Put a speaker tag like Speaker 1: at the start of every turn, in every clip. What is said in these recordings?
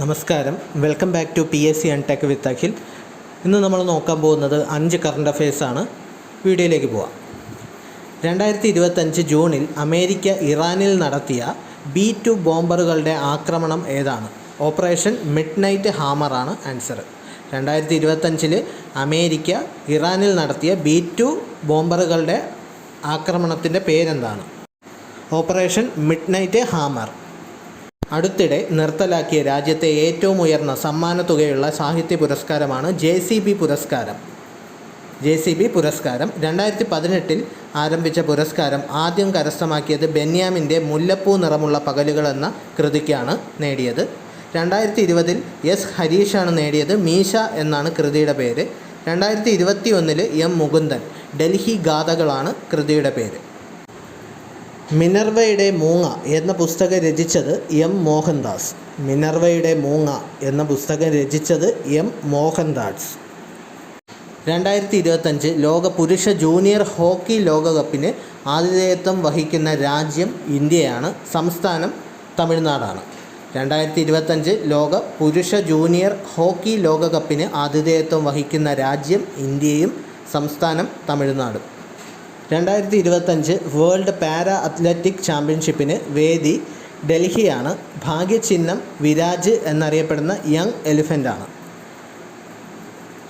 Speaker 1: നമസ്കാരം. Welcome back to P S C and tech with Akhil ഇന്ന് നമ്മൾ നോക്കാൻ പോകുന്നത് അഞ്ച് കറണ്ട് അഫയേഴ്സാണ് വീഡിയോയിലേക്ക് പോവാം. രണ്ടായിരത്തി ഇരുപത്തഞ്ച് ജൂണിൽ അമേരിക്ക ഇറാനിൽ നടത്തിയ ബി ടു ബോംബറുകളുടെ ആക്രമണം ഏതാണ്? ഓപ്പറേഷൻ മിഡ് നൈറ്റ് ഹാമറാണ് ആൻസർ രണ്ടായിരത്തി ഇരുപത്തഞ്ചിൽ അമേരിക്ക ഇറാനിൽ നടത്തിയ ബി ടു ബോംബറുകളുടെ ആക്രമണത്തിന്റെ പേരെന്താണ്? ഓപ്പറേഷൻ മിഡ് നൈറ്റ് ഹാമർ അടുത്തിടെ നിർത്തലാക്കിയ രാജ്യത്തെ ഏറ്റവും ഉയർന്ന സമ്മാന തുകയുള്ള സാഹിത്യ പുരസ്കാരമാണ് ജെ സി ബി പുരസ്കാരം. ജെ സി ബി പുരസ്കാരം രണ്ടായിരത്തി പതിനെട്ടിൽ ആരംഭിച്ച പുരസ്കാരം ആദ്യം കരസ്ഥമാക്കിയത് ബെന്യാമിന്റെ മുല്ലപ്പൂ നിറമുള്ള പകലുകൾ എന്ന കൃതിക്കാണ് നേടിയത്. രണ്ടായിരത്തി ഇരുപതിൽ എസ് ഹരീഷാണ് നേടിയത് മീശ എന്നാണ് കൃതിയുടെ പേര്. രണ്ടായിരത്തി ഇരുപത്തി ഒന്നിൽ എം മുകുന്ദൻ ഡൽഹി ഗാഥകളാണ് കൃതിയുടെ പേര്. മിനർവയുടെ മൂങ്ങ എന്ന പുസ്തകം രചിച്ചത് എം മോഹൻദാസ്. മിനർവയുടെ മൂങ്ങ എന്ന പുസ്തകം രചിച്ചത് എം മോഹൻദാസ്. രണ്ടായിരത്തി ഇരുപത്തഞ്ച് ലോക പുരുഷ ജൂനിയർ ഹോക്കി ലോകകപ്പിന് ആതിഥേയത്വം വഹിക്കുന്ന രാജ്യം ഇന്ത്യയാണ്. സംസ്ഥാനം തമിഴ്നാടാണ്. രണ്ടായിരത്തി ഇരുപത്തഞ്ച് ലോക പുരുഷ ജൂനിയർ ഹോക്കി ലോകകപ്പിന് ആതിഥേയത്വം വഹിക്കുന്ന രാജ്യം ഇന്ത്യയും സംസ്ഥാനം തമിഴ്നാടും. രണ്ടായിരത്തി ഇരുപത്തഞ്ച് വേൾഡ് പാര അത്ലറ്റിക് ചാമ്പ്യൻഷിപ്പിന് വേദി ഡൽഹിയാണ്. ഭാഗ്യചിഹ്നം വിരാജ് എന്നറിയപ്പെടുന്ന യങ് എലിഫന്റാണ്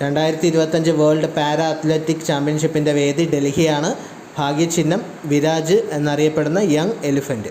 Speaker 1: രണ്ടായിരത്തി ഇരുപത്തഞ്ച് വേൾഡ് പാര അത്ലറ്റിക് ചാമ്പ്യൻഷിപ്പിന്റെ വേദി ഡൽഹിയാണ്. ഭാഗ്യചിഹ്നം വിരാജ് എന്നറിയപ്പെടുന്ന യങ് എലിഫന്റ്